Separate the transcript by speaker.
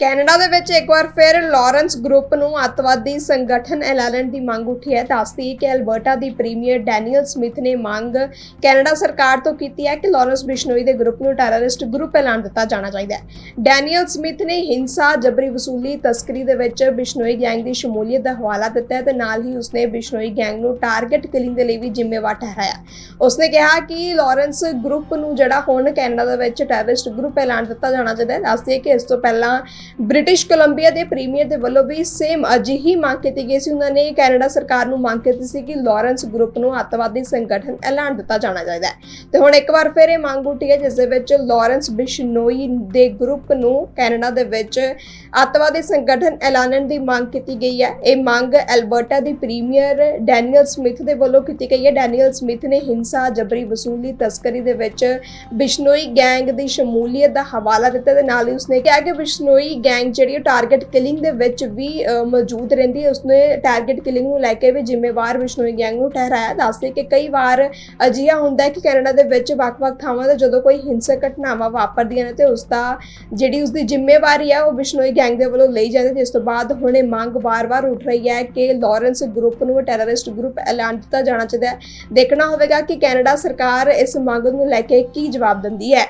Speaker 1: Canada ਦੇ ਵਿੱਚ ਇੱਕ ਵਾਰ ਫਿਰ ਲਾਰੈਂਸ ਗਰੁੱਪ ਨੂੰ ਅੱਤਵਾਦੀ ਸੰਗਠਨ ਐਲਾਨਣ ਦੀ ਮੰਗ ਉੱਠੀ ਹੈ। ਦੱਸਦੀ ਕਿ ਐਲਬਰਟਾ ਦੀ ਪ੍ਰੀਮੀਅਰ ਡੈਨੀਅਲ ਸਮਿਥ ਨੇ ਮੰਗ ਕੈਨੇਡਾ ਸਰਕਾਰ ਤੋਂ ਕੀਤੀ ਹੈ ਕਿ ਲਾਰੈਂਸ ਬਿਸ਼ਨੋਈ ਦੇ ਗਰੁੱਪ ਨੂੰ ਟੈਰਰਿਸਟ ਗਰੁੱਪ ਐਲਾਨ ਦਿੱਤਾ ਜਾਣਾ ਚਾਹੀਦਾ ਹੈ। ਡੈਨੀਅਲ ਸਮਿਥ ਨੇ ਹਿੰਸਾ, ਜਬਰੀ ਵਸੂਲੀ, ਤਸਕਰੀ ਦੇ ਵਿੱਚ ਬਿਸ਼ਨੋਈ ਗੈਂਗ ਦੀ ਸ਼ਮੂਲੀਅਤ ਦਾ ਹਵਾਲਾ ਦਿੱਤਾ ਹੈ ਤੇ ਨਾਲ ਹੀ ਉਸਨੇ ਬਿਸ਼ਨੋਈ ਗੈਂਗ ਨੂੰ ਟਾਰਗੇਟ ਕਿਲਿੰਗ ਦੇ ਲਈ ਵੀ ਜ਼ਿੰਮੇਵਾਰ ਠਹਿਰਾਇਆ। ਉਸਨੇ ਕਿਹਾ ਕਿ ਲਾਰੈਂਸ ਗਰੁੱਪ ਨੂੰ ਜਿਹੜਾ ਹੁਣ ਕੈਨੇਡਾ ਦੇ ਵਿੱਚ ਟੈਰਰਿਸਟ ਗਰੁੱਪ ਐਲਾਨ ਦਿੱਤਾ ਜਾਣਾ ਚਾਹੀਦਾ ਹੈ। ਦੱਸਦੀ ਹੈ ਕਿ ਇਸ ਤੋਂ ਪਹਿਲਾਂ ਬ੍ਰਿਟਿਸ਼ ਕੋਲੰਬੀਆ ਦੇ ਪ੍ਰੀਮੀਅਰ ਦੇ ਵੱਲੋਂ ਵੀ ਸੇਮ ਅਜਿਹੀ ਮੰਗ ਕੀਤੀ ਗਈ ਸੀ। ਉਹਨਾਂ ਨੇ ਕੈਨੇਡਾ ਸਰਕਾਰ ਨੂੰ ਮੰਗ ਕੀਤੀ ਸੀ ਕਿ ਲਾਰੈਂਸ ਗਰੁੱਪ ਨੂੰ ਅੱਤਵਾਦੀ ਸੰਗਠਨ ਐਲਾਨ ਦਿੱਤਾ ਜਾਣਾ ਚਾਹੀਦਾ ਹੈ। ਤੇ ਹੁਣ ਇੱਕ ਵਾਰ ਫਿਰ ਇਹ ਮੰਗ ਉੱਠੀ ਹੈ, ਜਿਸ ਦੇ ਵਿੱਚ ਲਾਰੈਂਸ ਬਿਸ਼ਨੋਈ ਦੇ ਗਰੁੱਪ ਨੂੰ ਕੈਨੇਡਾ ਦੇ ਵਿੱਚ ਅੱਤਵਾਦੀ ਸੰਗਠਨ ਐਲਾਨਣ ਦੀ ਮੰਗ ਕੀਤੀ ਗਈ ਹੈ। ਇਹ ਮੰਗ ਐਲਬਰਟਾ ਦੀ ਪ੍ਰੀਮੀਅਰ ਡੈਨੀਅਲ ਸਮਿਥ ਦੇ ਵੱਲੋਂ ਕੀਤੀ ਗਈ ਹੈ। ਡੈਨੀਅਲ ਸਮਿਥ ਨੇ ਹਿੰਸਾ, ਜਬਰੀ ਵਸੂਲੀ, ਤਸਕਰੀ ਦੇ ਵਿੱਚ ਬਿਸ਼ਨੋਈ ਗੈਂਗ ਦੀ ਸ਼ਮੂਲੀਅਤ ਦਾ ਹਵਾਲਾ ਦਿੱਤਾ ਤੇ ਨਾਲ ਹੀ ਉਸਨੇ ਕਿਹਾ ਕਿ ਬਿਸ਼ਨੋਈ ਗੈਂਗ ਜਿਹੜੀ ਉਹ ਟਾਰਗੇਟ ਕਿਲਿੰਗ ਦੇ ਵਿੱਚ ਵੀ ਮੌਜੂਦ ਰਹਿੰਦੀ ਹੈ, ਉਸਨੇ ਟਾਰਗੇਟ ਕਿਲਿੰਗ ਨੂੰ ਲੈ ਕੇ ਵੀ ਜ਼ਿੰਮੇਵਾਰ ਵਿਸ਼ਨੋਈ ਗੈਂਗ ਨੂੰ ਠਹਿਰਾਇਆ। ਦੱਸਦੇ ਕਿ ਕਈ ਵਾਰ ਅਜਿਹਾ ਹੁੰਦਾ ਹੈ ਕਿ ਕੈਨੇਡਾ ਦੇ ਵਿੱਚ ਵੱਖ-ਵੱਖ ਥਾਵਾਂ ਤੇ ਜਦੋਂ ਕੋਈ ਹਿੰਸਕ ਘਟਨਾਵਾਂ ਵਾਪਰਦੀਆਂ ਨੇ ਤੇ ਉਸ ਦਾ ਜਿਹੜੀ ਉਸ ਦੀ ਜ਼ਿੰਮੇਵਾਰੀ ਹੈ, ਉਹ ਵਿਸ਼ਨੋਈ ਗੈਂਗ ਦੇ ਵੱਲੋਂ ਲਈ ਜਾਂਦੀ ਜਿਸ ਤੋਂ ਬਾਅਦ ਹੁਣ ਇਹ ਮੰਗ ਵਾਰ-ਵਾਰ ਉੱਠ ਰਹੀ ਹੈ ਕਿ ਲਾਰੈਂਸ ਗਰੁੱਪ ਨੂੰ ਟੈਰਰਿਸਟ ਗਰੁੱਪ ਐਲਾਨ ਦਿੱਤਾ ਜਾਣਾ ਚਾਹੀਦਾ ਹੈ। ਦੇਖਣਾ ਹੋਵੇਗਾ ਕਿ ਕੈਨੇਡਾ ਸਰਕਾਰ ਇਸ ਮੰਗ ਨੂੰ ਲੈ ਕੇ ਕੀ ਜਵਾਬ ਦਿੰਦੀ ਹੈ।